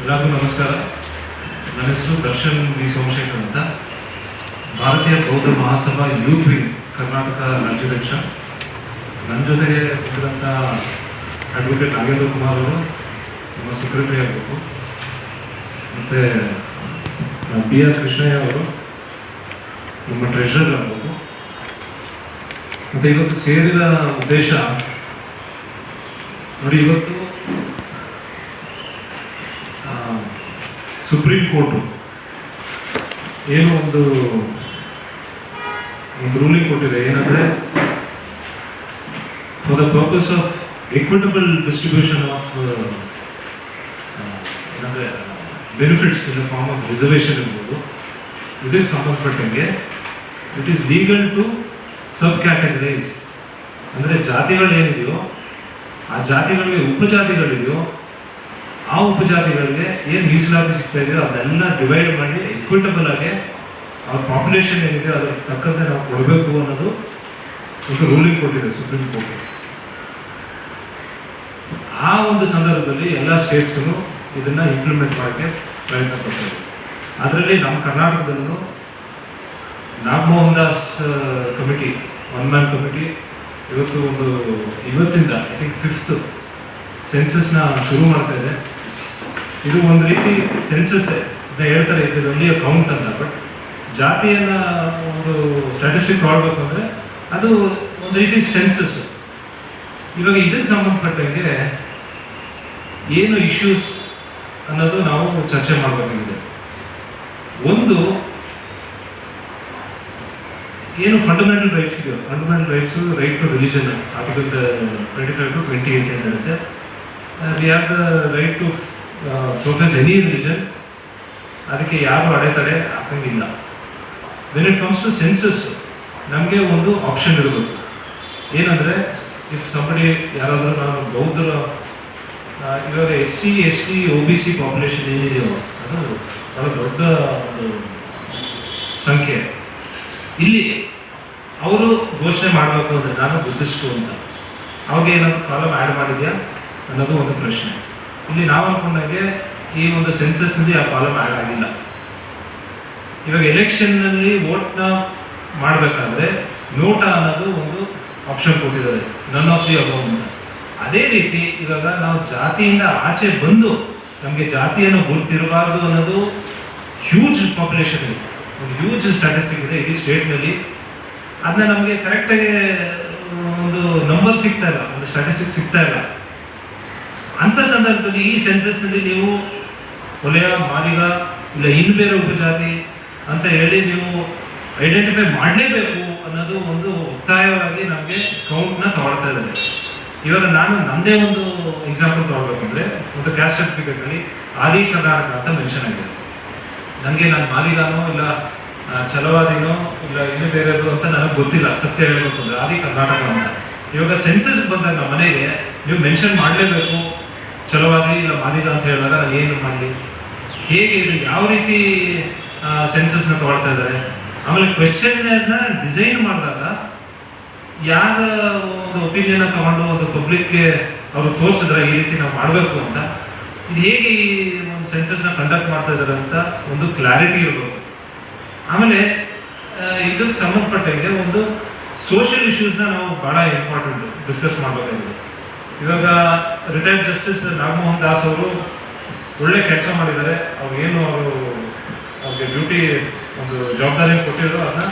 ಎಲ್ಲರಿಗೂ ನಮಸ್ಕಾರ. ನನ್ನ ಹೆಸರು ದರ್ಶನ್ ವಿ ಸೋಮಶೇಖರ್ ಅಂತ. ಭಾರತೀಯ ಬೌದ್ಧ ಮಹಾಸಭಾ ಯೂತ್ ವಿಂಗ್ ಕರ್ನಾಟಕ ರಾಜ್ಯಾಧ್ಯಕ್ಷ. ನನ್ನ ಜೊತೆಗೆ ಇದ್ದಂಥ ಅಡ್ವೊಕೇಟ್ ನಾಗೇಂದ್ರ ಕುಮಾರ್ ಅವರು, ನಮ್ಮ ಸೆಕ್ರೆಟರಿ ಆಗಬೇಕು. ಮತ್ತು ಬಿ ಆರ್ ಕೃಷ್ಣಯ್ಯ ಅವರು, ನಮ್ಮ ಟ್ರೆಷರರ್ ಆಗಬೇಕು. ಮತ್ತು ಇವತ್ತು ಸೇರಿದ ಉದ್ದೇಶ, ನೋಡಿ ಇವತ್ತು ಆ, ಸುಪ್ರೀಂ ಕೋರ್ಟು ಏನು ಒಂದು ಒಂದು ರೂಲಿಂಗ್ ಕೊಟ್ಟಿದೆ. ಏನಂದ್ರೆ for the purpose of equitable distribution of ಏನಂದ್ರೆ benefits in the form of reservation ಇರ್ಬೋದು ಇದಕ್ಕೆ ಸಂಬಂಧಪಟ್ಟಂಗೆ it is legal to subcategorise ಅಂದರೆ ಜಾತಿಗಳು ಏನಿದೆಯೋ ಆ ಜಾತಿಗಳಿಗೆ ಉಪಜಾತಿಗಳಿದೆಯೋ ಆ ಉಪಜಾತಿಗಳಿಗೆ ಏನು ಮೀಸಲಾತಿ ಸಿಗ್ತಾ ಇದೆಯೋ ಅದೆಲ್ಲ ಡಿವೈಡ್ ಮಾಡಿ ಇಕ್ವಿಟಬಲ್ ಆಗಿ ಆ ಪಾಪ್ಯುಲೇಷನ್ ಏನಿದೆ ಅದಕ್ಕೆ ತಕ್ಕಂತೆ ನಾವು ಕೊಡಬೇಕು ಅನ್ನೋದು ಒಂದು ರೂಲಿಂಗ್ ಕೊಟ್ಟಿದೆ ಸುಪ್ರೀಂ ಕೋರ್ಟ್ ಆ ಒಂದು ಸಂದರ್ಭದಲ್ಲಿ ಎಲ್ಲ ಸ್ಟೇಟ್ಸು ಇದನ್ನ ಇಂಪ್ಲಿಮೆಂಟ್ ಮಾಡೋಕ್ಕೆ ಪ್ರಯತ್ನ ಪಡ್ತಾರೆ ಅದರಲ್ಲಿ ನಮ್ಮ ಕರ್ನಾಟಕದಲ್ಲೂ Nagamohan Das committee one man committee ಇವತ್ತು ಒಂದು, ಇವತ್ತಿಂದ ಐ ಥಿಂಕ್ ಫಿಫ್ತ್ ಸೆನ್ಸಸ್ನ ಶುರು ಮಾಡ್ತಾ ಇದೆ. ಇದು ಒಂದು ರೀತಿ ಸೆನ್ಸಸ್ ಅಂತ ಹೇಳ್ತಾರೆ ಇಟ್ ಇಸ್ ಓನ್ಲಿ ಕೌಂಟ್ ಅಂತ. ಬಟ್ ಜಾತಿಯನ್ನ ಒಂದು ಸ್ಟ್ಯಾಟಿಸ್ಟಿಕ್ ಮಾಡಬೇಕು ಅಂದ್ರೆ ಅದು ಒಂದು ರೀತಿ ಸೆನ್ಸಸ್ ಇವಾಗ ಇದಕ್ಕೆ ಸಂಬಂಧಪಟ್ಟಂಗೆ ಏನು ಇಶ್ಯೂಸ್ ಅನ್ನೋದು ನಾವು ಚರ್ಚೆ ಮಾಡಬೇಕಾಗಿದೆ. ಒಂದು, ಏನು ಫಂಡಮೆಂಟಲ್ ರೈಟ್ಸ್ ಇದೆಯೋ fundamental rights right to religion article twenty five to twenty eight ಹೇಳುತ್ತೆ. We have the right to profess any religion ಅದಕ್ಕೆ ಯಾರು ಅಡೆತಡೆ ಹಾಕಂಗಿಲ್ಲ when it comes to census ನಮಗೆ ಒಂದು ಆಪ್ಷನ್ ಇರಬೇಕು. ಏನಂದರೆ ಇಫ್ ಸಂಬಡಿ ಯಾರಾದರೂ ನಾನು ಬೌದ್ಧರ ಇವಾಗ S C S T O B C population ಏನಿದೆಯೋ, ಅದು ಬಹಳ ದೊಡ್ಡ ಒಂದು ಸಂಖ್ಯೆ. ಇಲ್ಲಿ ಅವರು ಘೋಷಣೆ ಮಾಡಬೇಕು ಅಂದರೆ ನಾನು ಬುದ್ಧಿಸ್ಟು ಅಂತ. ಅವಾಗ ಏನಾದರೂ ಪ್ರಾಬ್ಲಮ್ ಆ್ಯಡ್ ಮಾಡಿದೆಯಾ ಅನ್ನೋದು ಒಂದು ಪ್ರಶ್ನೆ. ಇಲ್ಲಿ ನಾವು ಅನ್ಕೊಂಡಾಗೆ ಈ ಒಂದು ಸೆನ್ಸಸ್ನಲ್ಲಿ ಆ ಕಾಲಮ್ ಆ್ಯಡ್ ಆಗಿಲ್ಲ ಇವಾಗ ಎಲೆಕ್ಷನ್ನಲ್ಲಿ ವೋಟ್ನ ಮಾಡಬೇಕಾದ್ರೆ ನೋಟ ಅನ್ನೋದು ಒಂದು ಆಪ್ಷನ್ ಕೊಟ್ಟಿದ್ದಾರೆ. ನನ್ ಆಫ್ ದಿ ಅಬೌವ್ ಅದೇ ರೀತಿ ಇವಾಗ ನಾವು ಜಾತಿಯಿಂದ ಆಚೆ ಬಂದು ನಮಗೆ ಜಾತಿಯನ್ನು ಗುರುತಿರಬಾರ್ದು ಅನ್ನೋದು ಹ್ಯೂಜ್ ಪಾಪ್ಯುಲೇಷನ್ ಇದೆ. ಒಂದು ಹ್ಯೂಜ್ ಸ್ಟಾಟಿಸ್ಟಿಕ್ ಇದೆ ಇಡೀ ಸ್ಟೇಟ್ನಲ್ಲಿ ಅದನ್ನ ನಮಗೆ ಕರೆಕ್ಟಾಗಿ ಒಂದು ನಂಬರ್ ಸಿಗ್ತಾ ಇಲ್ಲ. ಒಂದು ಸ್ಟಾಟಿಸ್ಟಿಕ್ ಸಿಗ್ತಾ ಇಲ್ಲ. ಅಂಥ ಸಂದರ್ಭದಲ್ಲಿ ಈ ಸೆನ್ಸಸ್ನಲ್ಲಿ ನೀವು ಒಲೆಯ ಮಾದಿಗ, ಇಲ್ಲ ಇನ್ನು ಬೇರೆ ಉಪಜಾತಿ ಅಂತ ಹೇಳಿ ನೀವು ಐಡೆಂಟಿಫೈ ಮಾಡಲೇಬೇಕು ಅನ್ನೋದು ಒಂದು ಒತ್ತಾಯವಾಗಿ ನಮಗೆ ಕೌಂಟ್ನ ತಗೊಳ್ತಾ ಇದ್ದಾರೆ. ಇವಾಗ ನಾನು ನಮ್ಮದೇ ಒಂದು ಎಕ್ಸಾಂಪಲ್ ತಗೊಳ್ಬೇಕಂದ್ರೆ ಒಂದು ಕ್ಯಾಸ್ಟ್ ಸರ್ಟಿಫಿಕೇಟಲ್ಲಿ ಆದಿ ಕರ್ನಾಟಕ ಅಂತ ಮೆನ್ಷನ್ ಆಗಿದೆ. ನನಗೆ ನಾನು ಮಾದಿಗಾನೋ, ಇಲ್ಲ ಛಲವಾದಿನೋ, ಇಲ್ಲ ಇನ್ನು ಬೇರೆದು ಅಂತ ನನಗೆ ಗೊತ್ತಿಲ್ಲ, ಸತ್ಯ ಹೇಳಬೇಕು ಅಂದರೆ ಆದಿ ಕರ್ನಾಟಕ ಅಂತ. ಇವಾಗ ಸೆನ್ಸಸ್ ಬಂದಾಗ ಮನೆಗೆ ನೀವು ಮೆನ್ಷನ್ ಮಾಡಲೇಬೇಕು. ಛಲವಾದಿ ಇಲ್ಲ ಮಾಡಿಲ್ಲ ಅಂತ ಹೇಳಿದಾಗ ಏನು ಮಾಡಲಿ? ಹೇಗೆ ಇದು ಯಾವ ರೀತಿ ಸೆನ್ಸಸ್ನ ತಗೊಳ್ತಾ ಇದ್ದಾರೆ? ಆಮೇಲೆ ಕ್ವೆಶನ್ನ ಡಿಸೈನ್ ಮಾಡಿದಾಗ ಯಾರ ಒಂದು ಒಪಿನಿಯನ್ನ ತಗೊಂಡು ಒಂದು ಪಬ್ಲಿಕ್ಗೆ ಅವರು ತೋರಿಸಿದ್ರೆ ಈ ರೀತಿ ನಾವು ಮಾಡಬೇಕು ಅಂತ, ಇದು ಹೇಗೆ ಈ ಒಂದು ಸೆನ್ಸಸ್ನ ಕಂಡಕ್ಟ್ ಮಾಡ್ತಾ ಇದ್ದಾರೆ ಅಂತ ಒಂದು ಕ್ಲಾರಿಟಿ ಇರಬೇಕು. ಆಮೇಲೆ ಇದಕ್ಕೆ ಸಂಬಂಧಪಟ್ಟಂಗೆ ಒಂದು ಸೋಷಿಯಲ್ ಇಶ್ಯೂಸ್ನ ನಾವು ಭಾಳ ಇಂಪಾರ್ಟೆಂಟ್ ಡಿಸ್ಕಸ್ ಮಾಡಬೇಕಾಗಿದೆ. ಇವಾಗ ರಿಟೈರ್ಡ್ ಜಸ್ಟಿಸ್ ನಾಗಮೋಹನ್ ದಾಸ್ ಅವರು ಒಳ್ಳೆ ಕೆಲಸ ಮಾಡಿದ್ದಾರೆ. ಅವ್ರು ಏನು ಅವರು ಅವ್ರಿಗೆ ಡ್ಯೂಟಿ ಒಂದು ಜವಾಬ್ದಾರಿ ಕೊಟ್ಟಿದ್ರು ಅದನ್ನ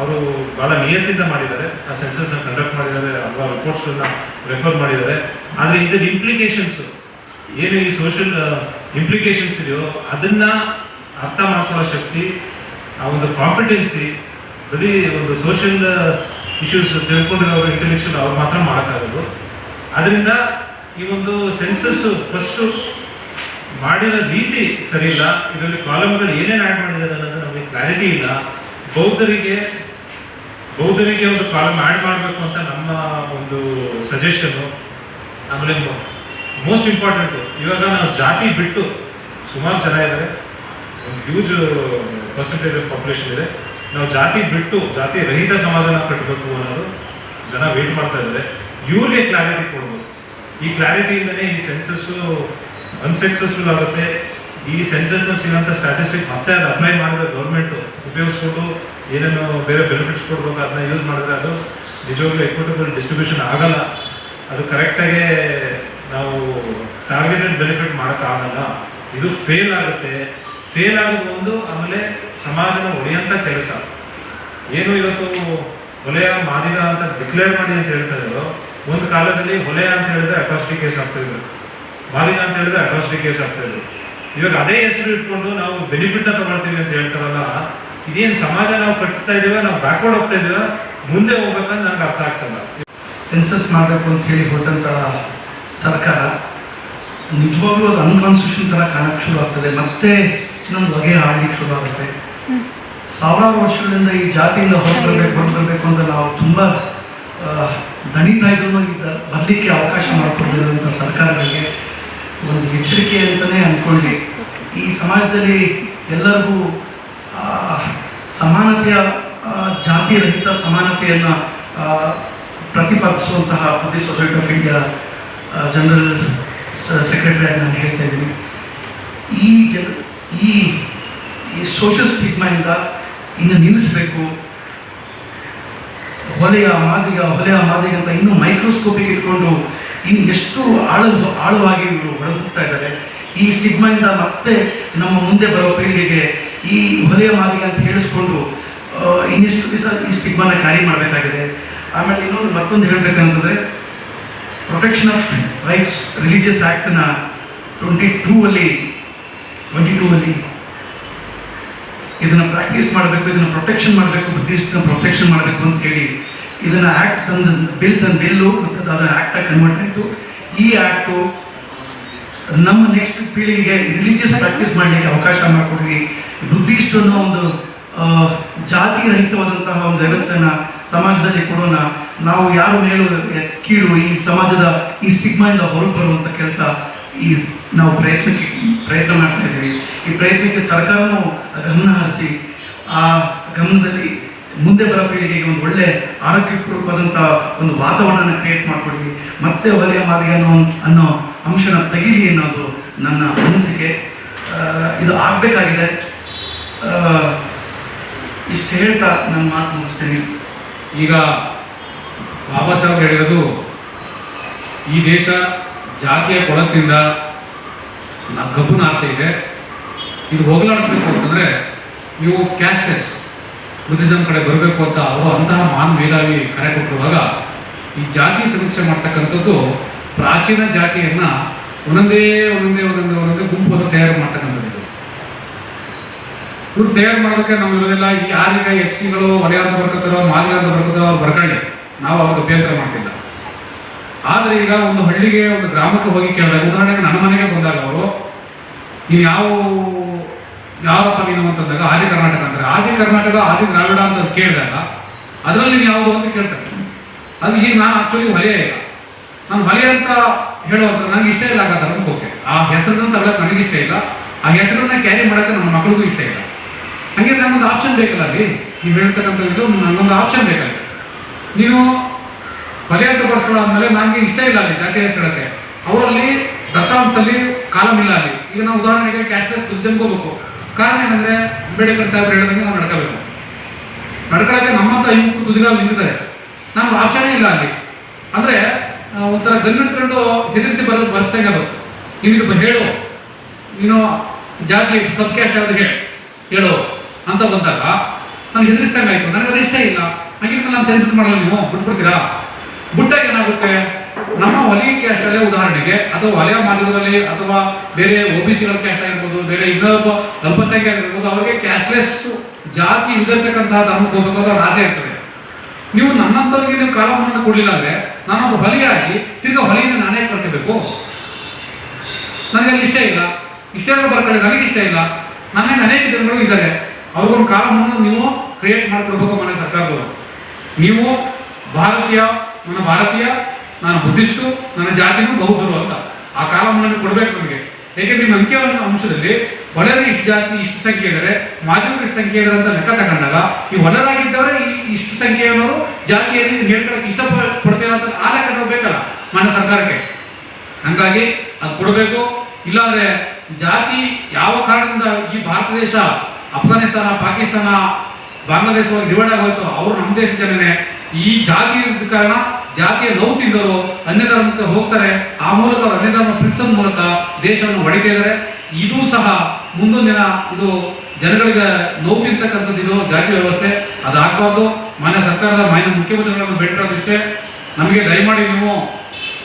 ಅವರು ಬಹಳ ನಿಯತ್ತಿಂದ ಮಾಡಿದ್ದಾರೆ. ಆ ಸೆನ್ಸಸ್ನ ಕಂಡಕ್ಟ್ ಮಾಡಿದ್ದಾರೆ. ಹಲವಾರು ರಿಪೋರ್ಟ್ಸ್ಗಳನ್ನ ರೆಫರ್ ಮಾಡಿದ್ದಾರೆ. ಆದರೆ ಇದರ ಇಂಪ್ಲಿಕೇಶನ್ಸು ಏನು ಈ ಸೋಷಿಯಲ್ ಇಂಪ್ಲಿಕೇಶನ್ಸ್ ಇದೆಯೋ ಅದನ್ನು ಅರ್ಥ ಮಾಡ್ಕೊಳ್ಳೋ ಶಕ್ತಿ, ಆ ಒಂದು ಕಾಂಪಿಟೆನ್ಸಿ ಬರೀ ಒಂದು ಸೋಷಿಯಲ್ ಇಶ್ಯೂಸ್ ತಿಳ್ಕೊಂಡಿರೋ ಇಂಟೆಲೆಕ್ಷನ್ ಅವ್ರು ಮಾತ್ರ ಮಾಡೋಕ್ಕಾಗೋದು. ಅದರಿಂದ ಈ ಒಂದು ಸೆನ್ಸಸ್ ಫಸ್ಟು ಮಾಡಿರೋ ರೀತಿ ಸರಿಯಿಲ್ಲ ಇದರಲ್ಲಿ ಕಾಲಮ್ಗಳು ಏನೇನು ಆ್ಯಡ್ ಮಾಡಿದ್ದಾರೆ ಅನ್ನೋದು ನಮಗೆ ಕ್ಲಾರಿಟಿ ಇಲ್ಲ. ಬೌದ್ಧರಿಗೆ ಬೌದ್ಧರಿಗೆ ಒಂದು ಕಾಲಮ್ ಆ್ಯಡ್ ಮಾಡಬೇಕು ಅಂತ ನಮ್ಮ ಒಂದು ಸಜೆಷನ್ನು ಆಮೇಲೆ ಮೋಸ್ಟ್ ಇಂಪಾರ್ಟೆಂಟು ಇವಾಗ ನಾವು ಜಾತಿ ಬಿಟ್ಟು ಸುಮಾರು ಜನ ಇದ್ದಾರೆ. ಒಂದು ಹ್ಯೂಜ್ ಪರ್ಸೆಂಟೇಜ್ ಆಫ್ ಪಾಪ್ಯುಲೇಷನ್ ಇದೆ. ನಾವು ಜಾತಿ ಬಿಟ್ಟು ಜಾತಿ ರಹಿತ ಸಮಾಜನ ಕಟ್ಟಬೇಕು ಅನ್ನೋದು ಜನ ವೇಟ್ ಮಾಡ್ತಾ ಇದ್ದಾರೆ. ಇವ್ರಿಗೆ ಕ್ಲಾರಿಟಿ ಕೊಡ್ಬೋದು. ಈ ಕ್ಲಾರಿಟಿಯಿಂದನೇ ಈ ಸೆನ್ಸಸ್ಸು ಅನ್ಸಕ್ಸಸ್ಫುಲ್ ಆಗುತ್ತೆ. ಈ ಸೆನ್ಸಸ್ನ ಸಿಗೋಂಥ ಸ್ಟಾಟಿಸ್ಟಿಕ್ ಮತ್ತೆ ಅದು ಅಪ್ಲೈ ಮಾಡಿದ್ರೆ ಗೌರ್ಮೆಂಟು ಉಪಯೋಗಿಸ್ಕೊಂಡು ಏನೇನು ಬೇರೆ ಬೆನಿಫಿಟ್ಸ್ ಕೊಡ್ಬೇಕು, ಅದನ್ನ ಯೂಸ್ ಮಾಡಿದ್ರೆ ಅದು ನಿಜವಾಗ್ಲೂ ಎಕ್ವಿಟಬಲ್ ಡಿಸ್ಟ್ರಿಬ್ಯೂಷನ್ ಆಗಲ್ಲ. ಅದು ಕರೆಕ್ಟಾಗಿ ನಾವು ಟಾರ್ಗೆಟೆಡ್ ಬೆನಿಫಿಟ್ ಮಾಡೋಕ್ಕಾಗಲ್ಲ ಇದು ಫೇಲ್ ಆಗುತ್ತೆ. ಫೇಲ್ ಆಗೋದು ಒಂದು ಆಮೇಲೆ ಸಮಾಜನ ಒಡೆಯಂಥ ಕೆಲಸ. ಏನು ಇವತ್ತು ಒಲೆಯ ಮಾದಿಗ ಅಂತ ಡಿಕ್ಲೇರ್ ಮಾಡಿ ಅಂತ ಹೇಳ್ತಾ ಇದ್ರು ಒಂದು ಕಾಲದಲ್ಲಿ ಹೊಲೆ ಅಂತ ಹೇಳಿದ್ರೆ ಅಟ್ರಾಸಿಟಿ ಕೇಸ್ ಆಗ್ತಾ ಇದ್ರು ಮಾದಿಗ ಅಂತ ಹೇಳಿದ್ರೆ ಅಟ್ರಾಸಿಟಿ ಕೇಸ್ ಆಗ್ತಾ ಇದ್ರು ಇವಾಗ ಅದೇ ಹೆಸರು ಇಟ್ಕೊಂಡು ನಾವು ಬೆನಿಫಿಟ್ ತಗೊಳ್ತೀವಿ ಅಂತ ಹೇಳ್ತಾರಲ್ಲ ಇದೇನು ಸಮಾಜ ನಾವು ಕಟ್ತಾ ಇದೀವ ನಾವು ಬ್ಯಾಕ್ವರ್ಡ್ ಹೋಗ್ತಾ ಇದೀವ ಮುಂದೆ ಹೋಗ್ಬೇಕಂತ ನನಗೆ ಅರ್ಥ ಆಗ್ತಲ್ಲ ಸೆನ್ಸಸ್ ಮಾಡಬೇಕು ಅಂತ ಹೇಳಿ ಹೊರಟಂಥ ಸರ್ಕಾರ ನಿಜವಾಗ್ಲೂ ಅದು ಅನ್ಕಾನ್ಸ್ಟಿಟ್ಯೂಷನ್ ಥರ ಕಾಣಕ್ಕೆ ಶುರು ಆಗ್ತದೆ. ಮತ್ತೆ ಇನ್ನೊಂದು ಬಗೆ ಆಡ್ಲಿಕ್ಕೆ ಶುರು ಆಗುತ್ತೆ. ಸಾವಿರಾರು ವರ್ಷಗಳಿಂದ ಈ ಜಾತಿಯಿಂದ ಹೊರಬರಬೇಕು ಹೊರಬರಬೇಕು ಅಂತ ನಾವು ತುಂಬ ದಣಿತಾ ಇದ್ದ ಬರಲಿಕ್ಕೆ ಅವಕಾಶ ಮಾಡಿಕೊಡ್ತಿರುವಂಥ ಸರ್ಕಾರಗಳಿಗೆ ಒಂದು ಎಚ್ಚರಿಕೆ ಅಂತಲೇ ಅಂದ್ಕೊಳ್ಳಿ ಈ ಸಮಾಜದಲ್ಲಿ ಎಲ್ಲರಿಗೂ ಸಮಾನತೆಯ ಜಾತಿ ರಹಿತ ಸಮಾನತೆಯನ್ನು ಪ್ರತಿಪಾದಿಸುವಂತಹ ಪ್ರತಿ ಸೊಸೈಟಿ ಆಫ್ ಇಂಡಿಯಾ ಜನರಲ್ ಸೆಕ್ರೆಟರಿಯಾಗಿ ನಾನು ಹೇಳ್ತಾ ಇದ್ದೀನಿ. ಈ ಜನ, ಈ ಸೋಷಿಯಲ್ ಸ್ಟಿಗ್ಮಾಯಿಂದ ಇನ್ನು ನಿಲ್ಲಿಸಬೇಕು. ಹೊಲೆಯ ಮಾದಿಗ ಹೊಲೆಯ ಮಾದಿಗ ಅಂತ ಇನ್ನೂ ಮೈಕ್ರೋಸ್ಕೋಪಿಗೆ ಇಟ್ಕೊಂಡು ಇನ್ನು ಎಷ್ಟು ಆಳ ಆಳವಾಗಿ ಇವರು ಹೊಳಗುತ್ತಾ ಇದ್ದಾರೆ. ಈ ಸ್ಟಿಗ್ಮಾಯಿಂದ ಮತ್ತೆ ನಮ್ಮ ಮುಂದೆ ಬರೋ ಪೀಳಿಗೆಗೆ ಈ ಹೊಲೆಯ ಮಾದಿಗೆ ಅಂತ ಹೇಳಿಸ್ಕೊಂಡು ಇನ್ನಿಷ್ಟು ದಿವಸ ಈ ಸ್ಟಿಗ್ಮಾನ ಕ್ಯಾರಿ ಮಾಡಬೇಕಾಗಿದೆ. ಆಮೇಲೆ ಇನ್ನೊಂದು ಮತ್ತೊಂದು ಹೇಳಬೇಕಂತಂದರೆ ಪ್ರೊಟೆಕ್ಷನ್ ಆಫ್ ರೈಟ್ಸ್ ರಿಲಿಜಿಯಸ್ ಆ್ಯಕ್ಟ್ನ ಟ್ವೆಂಟಿ ಟೂ ಅಲ್ಲಿ ಟ್ವೆಂಟಿ ಟೂ ಅಲ್ಲಿ ಇದನ್ನು ಪ್ರಾಕ್ಟೀಸ್ ಮಾಡಬೇಕು, ಇದನ್ನು ಪ್ರೊಟೆಕ್ಷನ್ ಮಾಡಬೇಕು ಬುದ್ಧಿಸ್ಟ್ನ ಪ್ರೊಟೆಕ್ಷನ್ ಮಾಡಬೇಕು ಅಂತ ಹೇಳಿ ಇದನ್ನು ಆ್ಯಕ್ಟ್ ತಂದು ಬಿಲ್ ತಂದು ಬಿಲ್ಲು ಮತ್ತು ಅದು ಆ್ಯಕ್ಟಾಗಿ ಕನ್ವರ್ಟ್ ಆಯಿತು. ಈ ಆ್ಯಕ್ಟು ನಮ್ಮ ನೆಕ್ಸ್ಟ್ ಪೀಳಿಗೆಗೆ ರಿಲಿಜಿಯಸ್ ಪ್ರಾಕ್ಟೀಸ್ ಮಾಡಲಿಕ್ಕೆ ಅವಕಾಶ ಮಾಡಿಕೊಡ್ರಿ. ಬುದ್ಧಿಸ್ಟ್ ಅನ್ನೋ ಒಂದು ಜಾತಿ ರಹಿತವಾದಂತಹ ಒಂದು ವ್ಯವಸ್ಥೆನ ಸಮಾಜದಲ್ಲಿ ಕೊಡೋಣ. ನಾವು ಯಾರು ಮೇಲು ಕೀಳು ಈ ಸಮಾಜದ ಈ ಸ್ಟಿಗ್ಮಾಯಿಂದ ಹೊರಗೆ ಬರುವಂಥ ಕೆಲಸ ಈ ನಾವು ಪ್ರಯತ್ನಕ್ಕೆ ಪ್ರಯತ್ನ ಮಾಡ್ತಾ ಇದ್ದೀವಿ. ಈ ಪ್ರಯತ್ನಕ್ಕೆ ಸರ್ಕಾರವೂ ಗಮನ ಹರಿಸಿ, ಆ ಗಮನದಲ್ಲಿ ಮುಂದೆ ಬರೋ ಪೀಳಿಗೆಗೆ ಒಂದು ಒಳ್ಳೆ ಆರೋಗ್ಯಪೂರ್ವಕವಾದಂಥ ಒಂದು ವಾತಾವರಣನ ಕ್ರಿಯೇಟ್ ಮಾಡಿಕೊಡಿ ಮತ್ತೆ ಒಲೆಯ ಮಾದರಿ ಅನ್ನೋ ಅನ್ನೋ ಅಂಶನ ತೆಗೀಲಿ ಅನ್ನೋದು ನನ್ನ ಅನಿಸಿಕೆ ಇದು ಆಗಬೇಕಾಗಿದೆ. ಇಷ್ಟು ಹೇಳ್ತಾ ನನ್ನ ಮಾತು ಮುಗಿಸ್ತೀನಿ. ಈಗ ಬಾಬಾ ಸಾಹೇಬ್ ಹೇಳಿರೋದು, ಈ ದೇಶ ಜಾತಿಯ ಕೊಳಕಿನಿಂದ ನ- ಕಬ್ಬನ ನಾರ್ತಾ ಇದೆ. ಇದು ಹೋಗಲಾಡಿಸ್ಬೇಕು ಅಂತಂದರೆ ನೀವು ಕ್ಯಾಶ್ಲೆಸ್ ಬುದ್ಧಿಸಮ್ ಕಡೆ ಬರಬೇಕು ಅಂತ ಅವರು ಅಂತಹ ಮಹಾನ್ ಮೇಧಾವಿ ಕರೆ ಕೊಟ್ಟಿರುವಾಗ ಈ ಜಾತಿ ಸಮೀಕ್ಷೆ ಮಾಡ್ತಕ್ಕಂಥದ್ದು ಪ್ರಾಚೀನ ಜಾತಿಯನ್ನು ಒಂದೊಂದೇ ಒಂದೊಂದೇ ಒಂದೊಂದೇ ಒಂದೊಂದೇ ಗುಂಪನ್ನು ತಯಾರು ಮಾಡ್ತಕ್ಕಂಥದ್ದು. ಇವ್ರು ತಯಾರು ಮಾಡೋದಕ್ಕೆ ನಾವು ಈ ಯಾರೀಗ ಎಸ್ ಸಿಗಳು ಒಡೆಯ ಬರ್ಕೋತಾರೋ ಮಾಲಿಗ ಬರ್ಕೋತಾರೋ ಅವ್ರು ನಾವು ಅವ್ರಿಗೆ ಅಭ್ಯಂತರ ಮಾಡ್ತಿಲ್ಲ. ಆದರೆ ಈಗ ಒಂದು ಹಳ್ಳಿಗೆ, ಒಂದು ಗ್ರಾಮಕ್ಕೆ ಹೋಗಿ ಕೇಳಿದಾಗ, ಉದಾಹರಣೆಗೆ ನನ್ನ ಮನೆಗೆ ಬಂದಾಗ ಅವರು, ನೀನು ಯಾವ ಯಾವ ನೀನು ಅಂತಂದಾಗ ಆದಿ ಕರ್ನಾಟಕ ಅಂತಾರೆ. ಆದಿ ಕರ್ನಾಟಕ, ಆದಿ ದ್ರಾವಿಡ ಅಂತ ಕೇಳಿದಾಗ, ಅದರಲ್ಲಿ ನೀನು ಯಾವುದು ಅಂತ ಕೇಳ್ತಾರೆ. ಅದು ಈಗ ನಾನು ಆಕ್ಚುಲಿ ಹೊಲೆಯ ಇಲ್ಲ. ನಾನು ಹೊಲೆ ಅಂತ ಹೇಳುವಂತ ನನಗೆ ಇಷ್ಟ ಇಲ್ಲ ಆಗತ್ತಾರ ಓಕೆ. ಆ ಹೆಸರನ್ನು ತರಲಕ್ಕೆ ನನಗೆ ಇಷ್ಟ ಇಲ್ಲ. ಆ ಹೆಸರನ್ನ ಕ್ಯಾರಿ ಮಾಡೋಕೆ ನನ್ನ ಮಕ್ಕಳಿಗೂ ಇಷ್ಟ ಇಲ್ಲ. ಹಂಗೆ ನನ್ನೊಂದು ಆಪ್ಷನ್ ಬೇಕಲ್ಲ ಅಲ್ಲಿ? ನೀವು ಹೇಳ್ತಕ್ಕಂಥದ್ದು ನನಗೊಂದು ಆಪ್ಷನ್ ಬೇಕಲ್ಲ. ನೀನು ಅಂದಮೇಲೆ ನನಗೆ ಇಷ್ಟ ಇಲ್ಲ ಅಲ್ಲಿ ಜಾತಿ ಹೆಸರಕ್ಕೆ ಅವರಲ್ಲಿ ದತ್ತಾಂಶದಲ್ಲಿ ಕಾಲಮ್ ಇಲ್ಲ ಅಲ್ಲಿ. ಈಗ ನಾವು ಉದಾಹರಣೆಗೆ ಕ್ಯಾಶ್ಲೆಸ್ ಹೋಗ್ಬೇಕು. ಕಾರಣ ಏನಂದ್ರೆ ಅಂಬೇಡ್ಕರ್ ಸಾಹೇಬ್ರು ಹೇಳಿದಂಗೆ ನಾವು ನಡ್ಕೋಬೇಕು. ನಡ್ಕೊಳಕ್ಕೆ ನಮ್ಮಂತ ಯುವಕರು ತುದಿಗಾಲ ನಿಂತಿದ್ದಾರೆ. ನಮ್ಗೆ ಆಪ್ಷನೇ ಇಲ್ಲ ಅಲ್ಲಿ. ಅಂದ್ರೆ ಒಂಥರ ಗಲ್ಲಿಟ್ಕೊಂಡು ಹೆದರಿಸಿ ಬರೋದು ಬರ್ಸ್ದಂಗೆ ನೀವು ಹೇಳು. ನೀನು ಜಾತಿ ಸಬ್ ಕ್ಯಾಸ್ಟ್ ಹೇಳು ಅಂತ ಬಂದಾಗ, ನಾನು ಹೆದರಿಸ್ದಂಗೆ ಆಯ್ತು ನನಗೆ ಅದು ಇಷ್ಟ ಇಲ್ಲ. ಹಾಗಿದ್ರೆ ನಾನು ಸೆನ್ಸಸ್ ಮಾಡಲ್ಲ ನೀವು? ಬಿಟ್ಬಿಡ್ತೀರಾ? ಬಿಟ್ಟಾಗ ಏನಾಗುತ್ತೆ? ನಮ್ಮ ವಲಯ ಕ್ಯಾಸ್ಟ್ ಅಲ್ಲೇ ಉದಾಹರಣೆಗೆ, ಅಥವಾ ವಲಯ ಮಾರ್ಗದಲ್ಲಿ, ಅಥವಾ ಬೇರೆ ಒ ಬಿ ಸಿಗಳ ಕ್ಯಾಸ್ಟ್ ಆಗಿರ್ಬೋದು, ಬೇರೆ ಇನ್ನೊಬ್ಬ ಅಲ್ಪಸಂಖ್ಯಾತರಿರ್ಬೋದು ಅವ್ರಿಗೆ ಕ್ಯಾಸ್ಟ್ಲೆಸ್ ಜಾತಿ ಇಲ್ಲಿರ್ತಕ್ಕಂತಹ ಧರ್ಮಕ್ಕೆ ಹೋಗ್ಬೇಕು ಅಂತ ಆಸೆ ಇರ್ತದೆ. ನೀವು ನನ್ನಂತವರಿಗೆ ನೀವು ಕಾಲವನ್ನು ಕೊಡಲಿಲ್ಲ ಅಂದ್ರೆ ನಾನೊಬ್ಬ ಹೊಲಿಯಾಗಿ ತಿರ್ಗಾ ಹೊಲಿಯನ್ನು ನಾನೇ ಕಟ್ಕೋಬೇಕು ನನಗೆ ಅಲ್ಲಿ ಇಷ್ಟ ಇಲ್ಲ. ಇಷ್ಟ ಇಲ್ಲ ಬರ್ಕೊಳ್ಳಿ ನನಗೆ ಇಷ್ಟ ಇಲ್ಲ. ನನಗೆ ಅನೇಕ ಜನಗಳು ಇದ್ದಾರೆ. ಅವ್ರಿಗೊಂದು ಕಾಲವನ್ನು ನೀವು ಕ್ರಿಯೇಟ್ ಮಾಡ್ಕೊಡ್ಬೇಕು ಮನೆ ಸರ್ಕಾರದವರು. ನೀವು ಭಾರತೀಯ ನನ್ನ ಭಾರತೀಯ ನಾನು ಬುದ್ಧಿಸ್ಟು, ನನ್ನ ಜಾತಿನೂ ಬೌದ್ಧರು ಅಂತ. ಆ ಕಾಲವನ್ನು ಕೊಡಬೇಕು ನಮಗೆ. ಏಕೆಂದ್ರೆ ನಿಮ್ಮ ಅಂಕಿಯ ಅಂಶದಲ್ಲಿ ಹೊಲರು ಇಷ್ಟು ಜಾತಿ, ಇಷ್ಟು ಸಂಖ್ಯೆ ಇದ್ದಾರೆ. ಮಾಧ್ಯಮಿಕ ಸಂಖ್ಯೆ ಅಂತ ಲೆಕ್ಕ ತಗೊಂಡಾಗ ಈ ಹೊಲರಾಗಿದ್ದವರೇ ಈ ಇಷ್ಟು ಸಂಖ್ಯೆಯವರು ಜಾತಿಯಲ್ಲಿ ಹೇಳ್ಕೊಳಕ್ಕೆ ಇಷ್ಟಪಡ್ತೀರ ಅಂತ ಆ ಲೆಕ್ಕ ನಾವು ಬೇಕಲ್ಲ ಮಾನ್ಯ ಸರ್ಕಾರಕ್ಕೆ. ಹಂಗಾಗಿ ಅದು ಕೊಡಬೇಕು. ಇಲ್ಲಾಂದ್ರೆ ಜಾತಿ ಯಾವ ಕಾರಣದಿಂದ ಈ ಭಾರತ ದೇಶ ಅಫ್ಘಾನಿಸ್ತಾನ ಪಾಕಿಸ್ತಾನ, ಬಾಂಗ್ಲಾದೇಶವಾಗಿ ಡಿವೈಡ್ ಆಗೋಯ್ತು, ಅವರು ನಮ್ಮ ದೇಶ ಜನನೇ. ಈ ಜಾತಿ ಇದ್ದ ಕಾರಣ ಜಾತಿಯ ನೋವು ತಿಂದವರು ಅನ್ಯ ಹೋಗ್ತಾರೆ. ಆ ಮೂಲಕ ಅನ್ಯ ಧರ್ಮ ಮೂಲಕ ದೇಶವನ್ನು ಹೊಡಿತಿದ್ದಾರೆ ಇದು ಸಹ ಮುಂದೊಂದು ದಿನ ಇದು ಜನಗಳಿಗೆ ನೋವು ತಿಂತಕ್ಕಂಥದ್ದು ಇದು ಜಾತಿ ವ್ಯವಸ್ಥೆ. ಅದಾಗಬಾರ್ದು ಮಾನ್ಯ ಸರ್ಕಾರದ ಮಾನ್ಯ ಮುಖ್ಯಮಂತ್ರಿಗಳನ್ನು ಭೇಟಿಯಾದಿಷ್ಟೇ ನಮಗೆ ದಯಮಾಡಿ ನೀವು,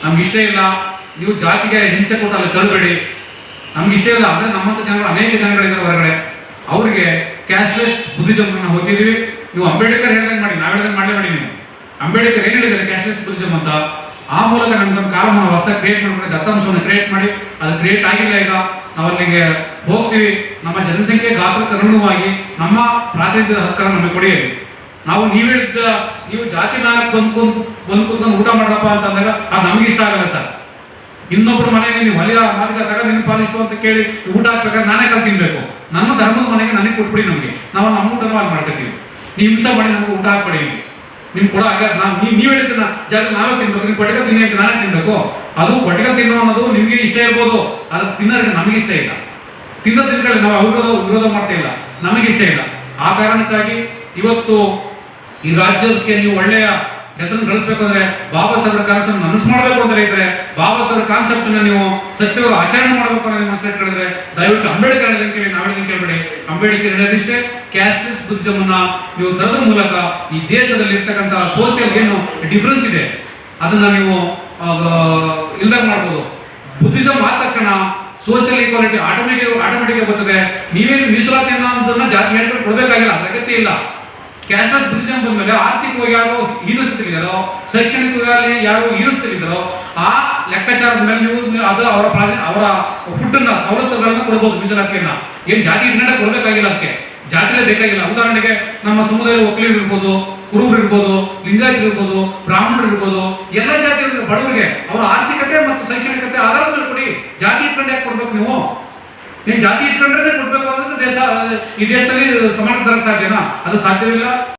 ನಮ್ಗೆ ಇಷ್ಟ ಇಲ್ಲ. ನೀವು ಜಾತಿಗೆ ಹಿಂಸೆ ಕೊಟ್ಟು ಅಲ್ಲಿ ತರಬೇಡಿ ನಮ್ಗೆ ಇಷ್ಟ ಇಲ್ಲ. ಆದರೆ ನಮ್ಮಂಥ ಜನಗಳು ಅನೇಕ ಜನಗಳಿದ್ದಾರೆ ಹೊರಗಡೆ. ಅವರಿಗೆ ಕ್ಯಾಶ್ಲೆಸ್ ಬುದ್ಧಿಜಮ್ಮನ್ನು ಓದ್ತಿದೀವಿ ನೀವು ಅಂಬೇಡ್ಕರ್ ಹೇಳ್ದಂಗೆ ಮಾಡಿ, ನಾವು ಹೇಳ್ದಂಗೆ ಮಾಡಲೇ ಮಾಡಿ ನೀವು. ಅಂಬೇಡ್ಕರ್ ಏನು ಹೇಳಿದ್ದಾರೆ? ಕ್ಯಾಶ್ಲೆಸ್ ಟೂರಿಸಮ್ ಅಂತ. ಆ ಮೂಲಕ ನಮ್ಗೊಂದು ಕಾಲಮಾನ ಹೊಸ ಕ್ರಿಯೇಟ್ ಮಾಡ್ಕೊಂಡು ದತ್ತಾಂಶವನ್ನು ಕ್ರಿಯೇಟ್ ಮಾಡಿ, ಅದು ಕ್ರಿಯೇಟ್ ಆಗಿಲ್ಲ ಈಗ. ನಾವು ಅಲ್ಲಿಗೆ ಹೋಗ್ತೀವಿ. ನಮ್ಮ ಜನಸಂಖ್ಯೆ ಗಾತ್ರಕ್ಕೆ ಅನುಗುಣವಾಗಿ ನಮ್ಮ ಪ್ರಾತಿನಿಧ್ಯದ ಹಕ್ಕನ್ನು ನಮಗೆ ಕೊಡಿಯಲಿ ನಾವು ನೀವು ಹೇಳಿದ್ದ, ನೀವು ಜಾತಿ ನಾಲ್ಕು ಬಂದ್ಕೊಂಡು ಬಂದು ಊಟ ಮಾಡಪ್ಪ ಅಂತ ಅಂದಾಗ ಅದು ನಮಗೆ ಇಷ್ಟ ಆಗಲ್ಲ ಸರ್. ಇನ್ನೊಬ್ಬರು ಮನೆಗೆ ನೀವು ಹೊಲಿಯ ಮಾಲೀಕ ತಗ ನಿನ್ನ ಪಾಲಿಸ್ತು ಅಂತ ಕೇಳಿ ಊಟ ಹಾಕ್ಬೇಕಾದ್ರೆ ನಾನೇ ಕಲ್ ತಿನ್ಬೇಕು. ನಮ್ಮ ಧರ್ಮದ ಮನೆಗೆ ನನಗೆ ಕೊಟ್ಬಿಡಿ ನಮಗೆ. ನಾವು ನಮ್ಮ ಊಟನ ಅಲ್ಲಿ ಮಾಡ್ಕೊತೀವಿ. ನೀವು ಹಿಂಸೆ ಮಾಡಿ ನಮಗೆ ಊಟ ಹಾಕ್ಬೇಡಿ. ನಿಮ್ಗೆ ನಿಮ್ ಕೂಡ ಆಗ ನಾವು ನೀವು ನೀವು ಹೇಳಿದ್ದನ್ನ ಜಾಗ ನಾವೇ ತಿನ್ಬೇಕು. ನೀವು ಕೊಟ್ಟಿಗೆ ತಿನ್ನಿ ಅಂತ ನಾನೇ ತಿನ್ಬೇಕು. ಅದು ಕೊಟ್ಟಿಗೆ ತಿನ್ನೋ ಅನ್ನೋದು ನಿಮಗೆ ಇಷ್ಟ ಇರ್ಬೋದು. ಅದು ತಿನ್ನೋರಿಗೆ ನಮಗೆ ಇಷ್ಟ ಇಲ್ಲ. ತಿನ್ನೋ ತಿನ್ಕೊಳ್ಳಿ. ನಾವು ವಿರೋಧ ವಿರೋಧ ಮಾಡ್ತಾ ಇಲ್ಲ. ನಮಗೆ ಇಷ್ಟ ಇಲ್ಲ. ಆ ಕಾರಣಕ್ಕಾಗಿ ಇವತ್ತು ಈ ರಾಜ್ಯಕ್ಕೆ ನೀವು ಒಳ್ಳೆಯ ಹೆಸರು ಗಳಿಸ್ಬೇಕಂದ್ರೆ ಬಾಬಾ ಸಾಹೇಬ್ರ ಕನಸನ್ನು ಮನಸ್ಸು ಮಾಡಬೇಕು ಅಂತ ಇದ್ರೆ ಬಾಬಾ ಸಾಹೇಬ್ರ ಕಾನ್ಸೆಪ್ಟ್ ನೀವು ಸತ್ಯವಾಗಿ ಆಚರಣೆ ಮಾಡಬೇಕು ಅನ್ನೋ ಮನಸ್ಸು ಹೇಳಿದ್ರೆ ದಯವಿಟ್ಟು ಅಂಬೇಡ್ಕರ್ ಹೇಳಿದಂಗೆ ಕೇಳಿ, ನಾವು ಹೇಳಿದಂಗೆ ಕೇಳಬೇಡಿ. ಅಂಬೇಡ್ಕರ್ ಹೇಳೋದಿಷ್ಟೇ ಕ್ಯಾಶ್ಲೆಸ್ ಬುದ್ಧಮನ್ನ ನೀವು ತರೋದ್ರ ಮೂಲಕ ಈ ದೇಶದಲ್ಲಿ ಇರ್ತಕ್ಕಂಥ ಸೋಷಿಯಲ್ ಏನು ಡಿಫ್ರೆನ್ಸ್ ಇದೆ? ಅದನ್ನ ನೀವು ಇಲ್ದಾಗ ಮಾಡ್ಬೋದು. ಬುದ್ಧಿಸಮ್ ಆದ ತಕ್ಷಣ ಸೋಷಿಯಲ್ ಈಕ್ವಾಲಿಟಿ ಆಟೋಮೆಟಿಕ್ ಆಟೋಮೆಟಿಕ್ ಬರ್ತದೆ. ನೀವೇನು ಮೀಸಲಾತಿ ಅನ್ನೋದನ್ನ ಜಾತಿ ಹೇಳ್ಕೊಂಡು ಕೊಡಬೇಕಾಗಿಲ್ಲ, ಅದ್ರ ಅಗತ್ಯ ಇಲ್ಲ. ಕ್ಯಾಶ್ಲೆಸ್ ಬುದ್ಧಿಸಮ್ ಬಂದ್ಮೇಲೆ ಆರ್ಥಿಕವಾಗಿ ಯಾರು ಹೀನಿಸ್ತಿದ್ದಾರೋ ಶೈಕ್ಷಣಿಕವಾಗಿ ಯಾರು ಹೀನಿಸ್ತಿದ್ದಾರೋ ಆ ಲೆಕ್ಕಾಚಾರದ ಮೇಲೆ ನೀವು ಅದು ಅವರ ಅವರ ಫುಡ್ಡನ್ನ, ಸವಲತ್ತುಗಳನ್ನ ಕೊಡಬಹುದು ಮೀಸಲಾತಿಯನ್ನ. ಏನು ಜಾತಿ ಹಿನ್ನಡೆ ಕೊಡಬೇಕಾಗಿಲ್ಲ ಅದಕ್ಕೆ. ಜಾತಿಲೇ ಬೇಕಾಗಿಲ್ಲ. ಉದಾಹರಣೆಗೆ ನಮ್ಮ ಸಮುದಾಯದ ಒಕ್ಕಲಿಗರು ಇರ್ಬೋದು, ಕುರುಬರು ಇರ್ಬೋದು, ಲಿಂಗಾಯತರು ಇರ್ಬೋದು, ಬ್ರಾಹ್ಮಣರು ಇರ್ಬೋದು, ಎಲ್ಲ ಜಾತಿ ಬಡವರಿಗೆ ಅವರ ಆರ್ಥಿಕತೆ ಮತ್ತು ಶೈಕ್ಷಣಿಕತೆ ಆಧಾರದ ಮೇಲೆ ಕೊಡಿ. ಜಾತಿ ಇಟ್ಕೊಂಡು ಯಾಕೆ ಕೊಡ್ಬೇಕು ನೀವು? ನೀನ್ ಜಾತಿ ಇಟ್ಕೊಂಡ್ರೆ ಕೊಡ್ಬೇಕು ಅಂದ್ರೆ ದೇಶ ಈ ದೇಶದಲ್ಲಿ ಸಮಾನ ಸಾಧ್ಯನಾ? ಅದು ಸಾಧ್ಯವಿಲ್ಲ.